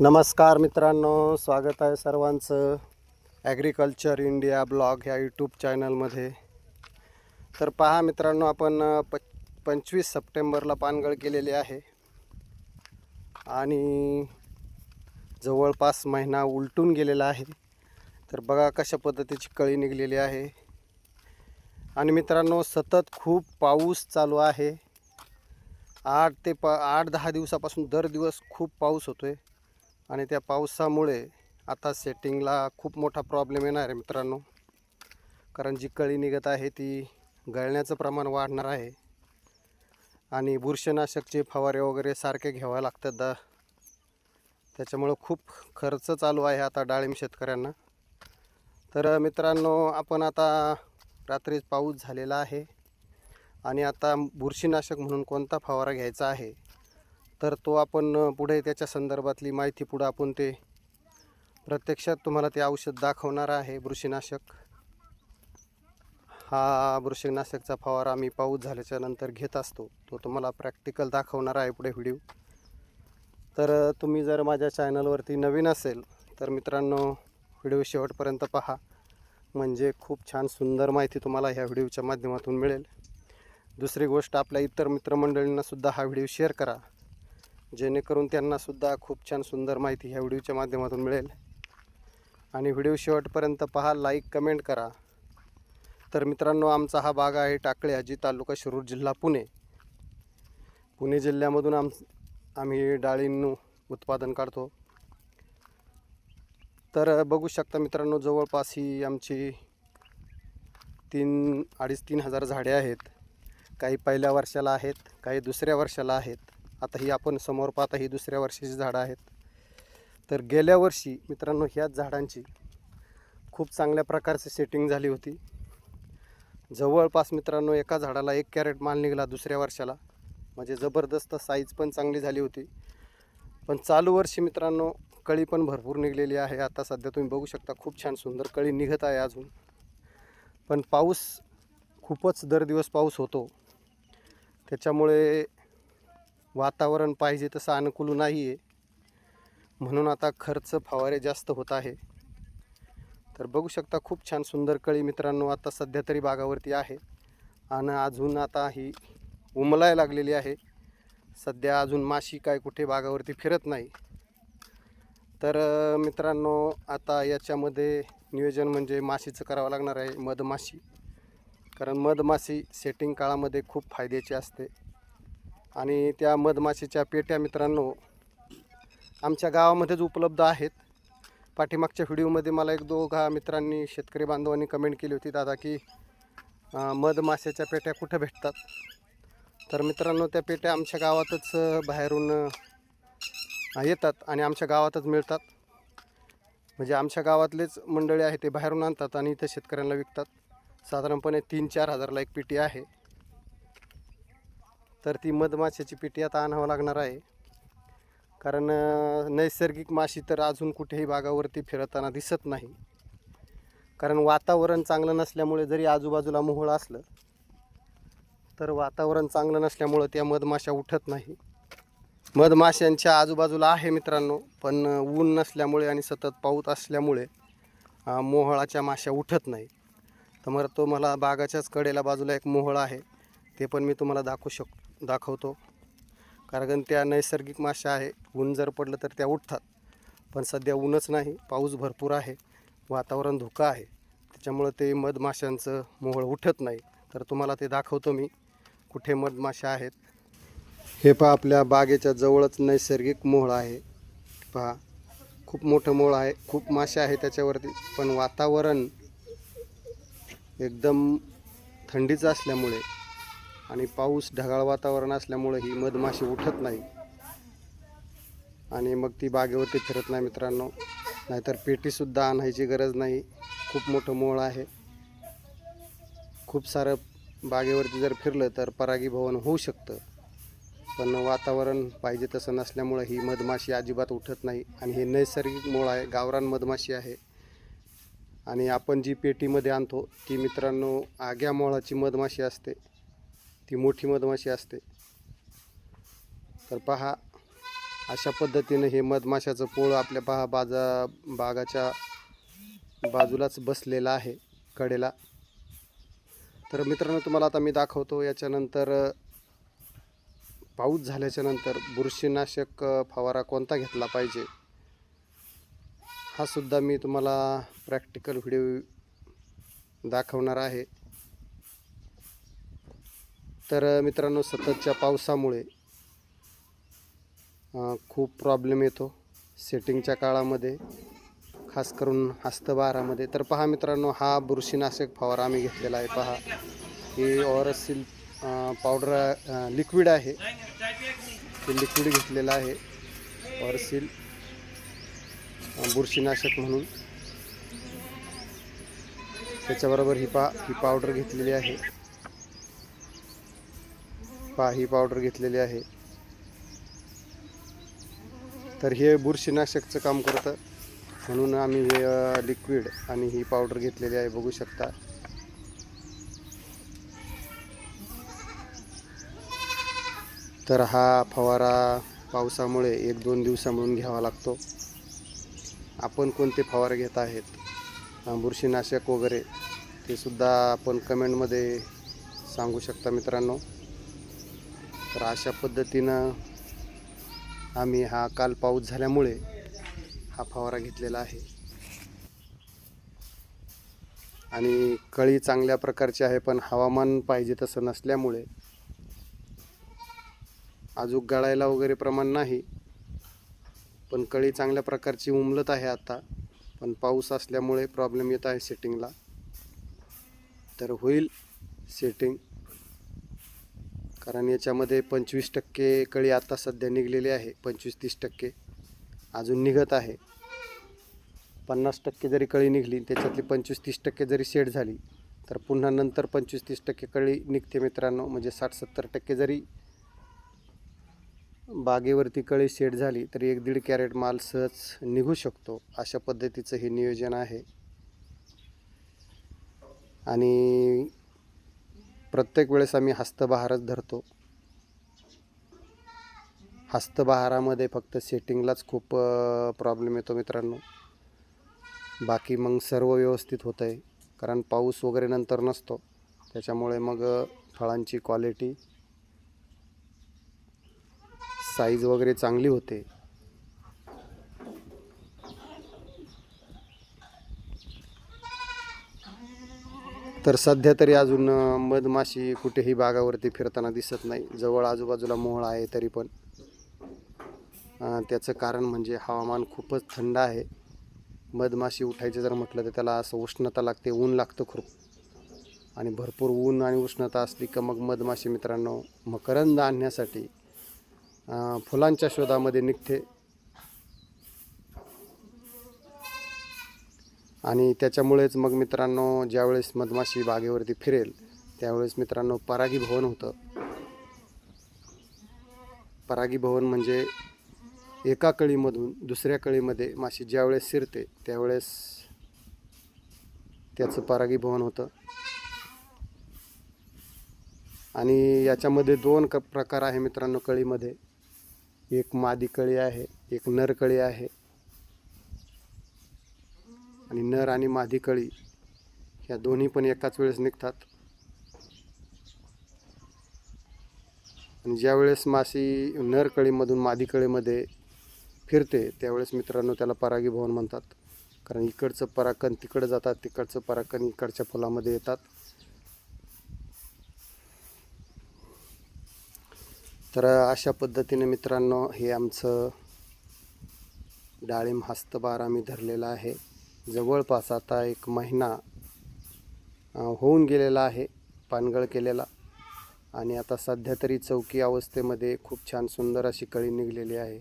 नमस्कार मित्रांनो स्वागत आहे सर्वांचं ॲग्रिकल्चर इंडिया ब्लॉग ह्या यूट्यूब चॅनलमध्ये तर पहा मित्रांनो आपण प पंचवीस सप्टेंबरला पानगळ केलेली आहे. आणि जवळपास महिना उलटून गेलेला आहे. तर बघा कशा पद्धतीची कळी निघलेली आहे. आणि मित्रांनो सतत खूप पाऊस चालू आहे. आठ ते प आठ दहा दिवसापासून दर दिवस खूप पाऊस होतो आहे आणि त्या पावसामुळे आता सेटिंगला खूप मोठा प्रॉब्लेम येणार आहे मित्रांनो. कारण जी कळी निघत आहे ती गळण्याचं प्रमाण वाढणार आहे. आणि बुरशीनाशकचे फवारे वगैरे सारखे घ्यावे लागतात दा. त्याच्यामुळं खूप खर्च चालू आहे आता डाळिंब शेतकऱ्यांना. तर मित्रांनो आपण आता रात्रीच पाऊस झालेला आहे. आणि आता बुरशीनाशक म्हणून कोणता फवारा घ्यायचा आहे? तर तो आपण पुढे त्याच्या संदर्भातली माहिती पुढं आपण ते प्रत्यक्षात तुम्हाला ते औषध दाखवणार आहे बुरशीनाशक. हा बुरशीनाशकचा फवारा आम्ही पाऊस झाल्याच्यानंतर घेत असतो. तो तुम्हाला प्रॅक्टिकल दाखवणार आहे पुढे व्हिडिओ. तर तुम्ही जर माझ्या चॅनलवरती नवीन असेल तर मित्रांनो व्हिडिओ शेवटपर्यंत पहा. म्हणजे खूप छान सुंदर माहिती तुम्हाला ह्या व्हिडिओच्या माध्यमातून मिळेल. दुसरी गोष्ट आपल्या इतर मित्रमंडळींनासुद्धा हा व्हिडिओ शेअर करा. जेणेकरून त्यांनासुद्धा खूप छान सुंदर माहिती ह्या व्हिडिओच्या माध्यमातून मिळेल. आणि व्हिडिओ शेवटपर्यंत पहा लाईक कमेंट करा. तर मित्रांनो आमचा हा बाग आहे टाकळे हाजी तालुका शिरूर जिल्हा पुणे. पुणे जिल्ह्यामधून आम आम्ही डाळींनू उत्पादन काढतो. तर बघू शकता मित्रांनो जवळपास ही आमची तीन अडीच तीन हजार झाडे आहेत. काही पहिल्या वर्षाला आहेत काही दुसऱ्या वर्षाला आहेत. आता ही आपण समोर पाहता ही दुसऱ्या वर्षाची झाडं आहेत. तर गेल्या वर्षी मित्रांनो ह्याच झाडांची खूप चांगल्या प्रकारची सेटिंग झाली होती. जवळपास मित्रांनो एका झाडाला एक कॅरेट माल निघाला दुसऱ्या वर्षाला. म्हणजे जबरदस्त साईज पण चांगली झाली होती. पण चालू वर्षी मित्रांनो कळी पण भरपूर निघलेली आहे. आता सध्या तुम्ही बघू शकता खूप छान सुंदर कळी निघत आहे अजून. पण पाऊस खूपच दर दिवस पाऊस होतो. त्याच्यामुळे वातावरण पाहिजे तसं अनुकूल नाही आहे म्हणून आता खर्च फवारे जास्त होत आहे. तर बघू शकता खूप छान सुंदर कळी मित्रांनो आता सध्या तरी बागावरती आहे. आणि अजून आता ही उमलाय लागलेली आहे. सध्या अजून माशी काय कुठे बागावरती फिरत नाही. तर मित्रांनो आता याच्यामध्ये नियोजन म्हणजे माशीचं करावं लागणार आहे मधमाशी. कारण मधमाशी सेटिंग काळामध्ये खूप फायद्याची असते. आणि त्या मधमाशीच्या पेट्या मित्रांनो आमच्या गावामध्येच उपलब्ध आहेत. पाठीमागच्या व्हिडिओमध्ये मला एक दोघा मित्रांनी शेतकरी बांधवांनी कमेंट केली होती दादा की मधमाशाच्या पेट्या कुठं भेटतात? तर मित्रांनो त्या पेट्या आमच्या गावातच बाहेरून येतात आणि आमच्या गावातच मिळतात. म्हणजे आमच्या गावातलेच मंडळी आहे ते बाहेरून आणतात आणि इथं शेतकऱ्यांना विकतात. साधारणपणे तीन चार हजारला एक पेटी आहे. तर ती मधमाशाची पेटी आता आणावं लागणार आहे. कारण नैसर्गिक माशी तर अजून कुठेही बागावरती फिरताना दिसत नाही. कारण वातावरण चांगलं नसल्यामुळे जरी आजूबाजूला मोहळ असलं तर वातावरण चांगलं नसल्यामुळं त्या मधमाशा उठत नाही. मधमाशांच्या आजूबाजूला आहे मित्रांनो पण ऊन नसल्यामुळे आणि सतत पाऊस असल्यामुळे मोहळाच्या माशा उठत नाही. तर मग तो मला बागाच्याच कडेला बाजूला एक मोहळ आहे ते पण मी तुम्हाला दाखवू शकतो. दाखवतो. कारण त्या नैसर्गिक माशा आहे. ऊन जर पडलं तर त्या उठतात. पण सध्या ऊनच नाही. पाऊस भरपूर आहे. वातावरण धुकं आहे. त्याच्यामुळं ते मधमाशांचं मोहळ उठत नाही. तर तुम्हाला ते दाखवतो मी कुठे मधमाशा आहेत. हे पहा आपल्या बागेच्या जवळच नैसर्गिक मोहळ आहे. पहा खूप मोठं मोळ आहे. खूप मासे आहे त्याच्यावरती. पण वातावरण एकदम थंडीचं असल्यामुळे आणि पाऊस ढगाळ वातावरण असल्यामुळे ही मधमाशी उठत नाही. आणि मग ती बागेवरती फिरत नाही मित्रांनो. नाहीतर पेटीसुद्धा आणायची गरज नाही. खूप मोठं मोळ आहे. खूप सारं बागेवरती जर फिरलं तर परागीभवन होऊ शकतं. पण वातावरण पाहिजे तसं नसल्यामुळं ही मधमाशी अजिबात उठत नाही. आणि हे नैसर्गिक मोळ आहे. गावरान मधमाशी आहे. आणि आपण जी पेटीमध्ये आणतो ती मित्रांनो आग्या मोळाची मधमाशी असते. ती मोठी मधमाशी असते. तर पहा अशा पद्धतीनं हे मधमाशाचं पोळ आपल्या पहा बाजा बागाच्या बाजूलाच बसलेलं आहे कडेला. तर मित्रांनो तुम्हाला आता मी दाखवतो याच्यानंतर पाऊस झाल्याच्यानंतर बुरशीनाशक फवारा कोणता घेतला पाहिजे? हा सुद्धा मी तुम्हाला प्रॅक्टिकल व्हिडिओ दाखवणार आहे. तर मित्रांनो सततच्या पावसामुळे खूप प्रॉब्लेम येतो. सेटिंगच्या काळामध्ये खास करून हस्तबहारामध्ये तर पहा मित्रांनो हा बुरशीनाशक फवारा आम्ही घेतलेला आहे. पहा ही ऑरसिल पावडर लिक्विड आहे. ते लिक्विड घेतलेलं आहे. ऑरसील बुरशीनाशक म्हणून. त्याच्याबरोबर ही पा ही पावडर घेतलेली आहे. पहा ही पावडर घेतलेली आहे. तर हे बुरशीनाशकचं काम करतं. म्हणून आम्ही हे लिक्विड आणि ही पावडर घेतलेली आहे बघू शकता. तर हा फवारा पावसामुळे एक दोन दिवसामधून घ्यावा लागतो. आपण कोणते फवारे घेत आहेत? बुरशीनाशक वगैरे ते सुद्धा आपण कमेंटमध्ये सांगू शकता मित्रांनो. तर अशा पद्धतीनं आम्ही हा काल पाऊस झाल्यामुळे हा फवारा घेतलेला आहे. आणि कळी चांगल्या प्रकारची आहे पण हवामान पाहिजे तसं नसल्यामुळे अजून गळायला वगैरे प्रमाण नाही. पण कळी चांगल्या प्रकारची उमलत आहे आता. पण पाऊस असल्यामुळे प्रॉब्लेम येत आहे सेटिंगला तर होईल सेटिंग कारण याच्यामध्ये पंचवीस टक्के कळी आता सध्या निघलेली आहे. पंचवीस तीस टक्के अजून निघत आहे. पन्नास टक्के जरी कळी निघली त्याच्यातली पंचवीस तीस टक्के जरी शेड झाली तर पुन्हा नंतर पंचवीस तीस टक्के कळी निघते मित्रांनो. म्हणजे साठ सत्तर टक्के जरी बागेवरती कळी शेड झाली तरी एक दीड कॅरेट माल सहज निघू शकतो. अशा पद्धतीचं हे नियोजन आहे. आणि प्रत्येक वेळेस आम्ही हस्तबहारच धरतो. हस्तबहारामध्ये फक्त सेटिंगलाच खूप प्रॉब्लेम येतो मित्रांनो. बाकी मग सर्व व्यवस्थित होतं आहे कारण पाऊस वगैरे नंतर नसतो. त्याच्यामुळे मग फळांची क्वालिटी साईज वगैरे चांगली होते. तर सध्या तरी अजून मधमाशी कुठेही बागावरती फिरताना दिसत नाही. जवळ आजूबाजूला मोहळ आहे तरी पण. त्याचं कारण म्हणजे हवामान खूपच थंड आहे. मधमाशी उठायचे जर म्हटलं तर त्याला असं उष्णता लागते ऊन लागतं खूप. आणि भरपूर ऊन आणि उष्णता असली का मग मधमाशी मित्रांनो मकरंद आणण्यासाठी फुलांच्या शोधामध्ये निघते. आणि त्याच्यामुळेच मग मित्रांनो ज्यावेळेस मधमाशी बागेवरती फिरेल त्यावेळेस मित्रांनो परागीभवन होतं. परागीभवन म्हणजे एका कळीमधून दुसऱ्या कळीमध्ये माशी ज्यावेळेस शिरते त्यावेळेस त्याचं परागीभवन होतं. आणि याच्यामध्ये दोन क प्रकार आहे मित्रांनो कळीमध्ये. एक मादी कळी आहे एक नर कळी आहे. आणि नर आणि मादी कळी ह्या दोन्ही पण एकाच वेळेस निघतात. आणि ज्यावेळेस माशी नर कळीमधून मादी कळीमध्ये फिरते त्यावेळेस मित्रांनो त्याला परागीभवन म्हणतात. कारण इकडचं पराकण तिकडं जातात तिकडचं पराकण इकडच्या फुलामध्ये येतात. तर अशा पद्धतीने मित्रांनो हे आमचं डाळिंब हस्तबार आम्ही धरलेला आहे. जवळपास आता एक महिना होऊन गेलेला आहे पानगळ केलेला. आणि आता सध्या तरी चौकी अवस्थेमध्ये खूप छान सुंदर अशी कळी निघलेली आहे.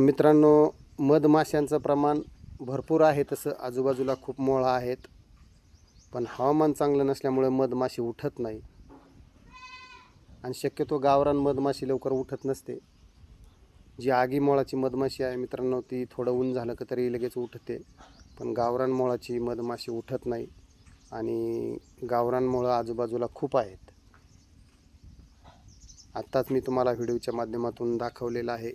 मित्रांनो मधमाशांचं प्रमाण भरपूर आहे तसं आजूबाजूला खूप मोळा आहेत. पण हवामान चांगलं नसल्यामुळे मधमाशी उठत नाही. आणि शक्यतो गावरान मधमाशी लवकर उठत नसते. जी आगी मोळाची मधमाशी आहे मित्रांनो ती थोडं ऊन झालं का तरी लगेच उठते. पण गावरान मोळाची मधमाशी उठत नाही आणि गावरान मोळं आजूबाजूला खूप आहेत. आत्ताच मी तुम्हाला व्हिडिओच्या माध्यमातून दाखवलेलं आहे.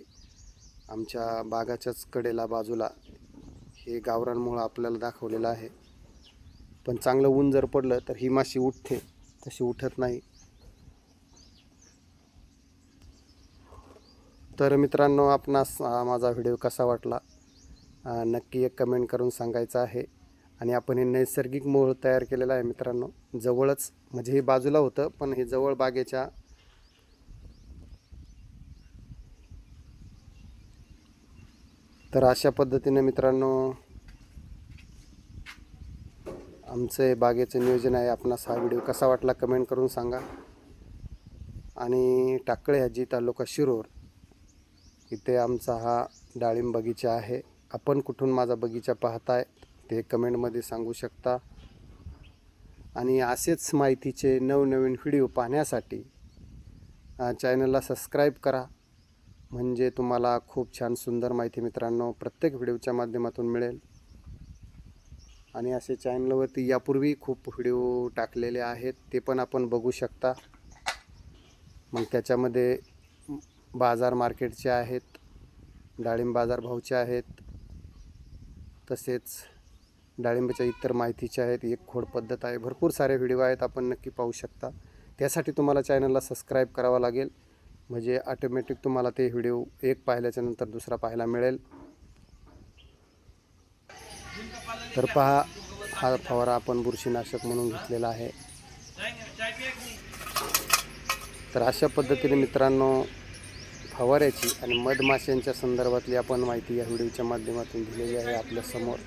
आमच्या बागाच्याच कडेला बाजूला हे गावरानमुळं आपल्याला दाखवलेलं आहे. पण चांगलं ऊन जर पडलं तर ही माशी उठते तशी उठत नाही. तर मित्रांनो आपणास माझा व्हिडिओ कसा वाटला नक्की एक कमेंट करून सांगायचं आहे. आणि आपण हे नैसर्गिक मोळ तयार केलेला आहे मित्रांनो. जवळच म्हणजे हे बाजूला होतं पण हे जवळ बागेच्या तर अशा पद्धतीने मित्रांनो आमचं हे बागेचं नियोजन आहे. आपणास हा व्हिडिओ कसा वाटला कमेंट करून सांगा. आणि टाकळे हजी तालुका शिरोर इथे आमचा हा डाळिंब बगीचा आहे. आपण कुठून माझा बगीचा पाहताय ते कमेंटमध्ये सांगू शकता. आणि असेच माहितीचे नवनवीन व्हिडिओ पाहण्यासाठी चॅनलला सबस्क्राईब करा. म्हणजे तुम्हाला खूप छान सुंदर माहिती मित्रांनो प्रत्येक व्हिडिओच्या माध्यमातून मिळेल. आणि असे चॅनलवरती यापूर्वी खूप व्हिडिओ टाकलेले आहेत ते पण आपण बघू शकता. मग त्याच्यामध्ये बाजार मार्केटचे आहेत डाळिंब बाजार भावचे आहेत तसेच डाळिंबाच्या इतर माहितीचे आहेत. एक खोड पद्धत आहे. भरपूर सारे व्हिडिओ आहेत आपण नक्की पाहू शकता. त्यासाठी तुम्हाला चॅनलला सबस्क्राईब करावा लागेल. म्हणजे ऑटोमॅटिक तुम्हाला ते व्हिडिओ एक पाहिल्याच्या नंतर दुसरा पाहायला मिळेल. तर पहा हा फवारा आपण बुरशीनाशक म्हणून घेतलेला आहे. तर अशा पद्धतीने मित्रांनो फवाऱ्याची आणि मधमाशांच्या संदर्भातली आपण माहिती या व्हिडिओच्या माध्यमातून दिलेली आहे आपल्यासमोर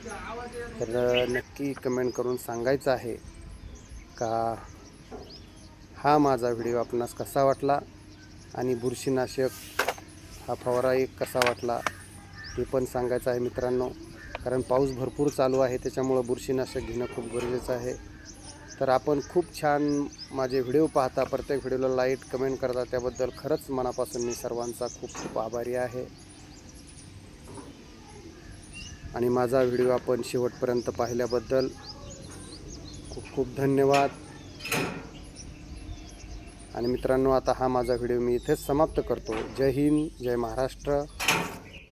तर नक्की कमेंट करून सांगायचं आहे का हा माझा व्हिडिओ आपणास कसा वाटला आणि बुरशीनाशक हा फवारा एक कसा वाटला ते पण सांगायचं आहे मित्रांनो. कारण पाऊस भरपूर चालू आहे त्याच्यामुळं बुरशीनाशक घेणं खूप गरजेचं आहे. तर आपण खूप छान माझे व्हिडिओ पाहता प्रत्येक व्हिडिओला लाइट कमेंट करता. त्याबद्दल खरंच मनापासून मी सर्वांचा खूप खूप आभारी आहे. आणि माझा व्हिडिओ आपण शेवटपर्यंत पाहिल्याबद्दल खूप खूप धन्यवाद. आणि मित्रांनो आता हा माझा व्हिडिओ मी इथेच समाप्त करतो. जय हिंद जय महाराष्ट्र.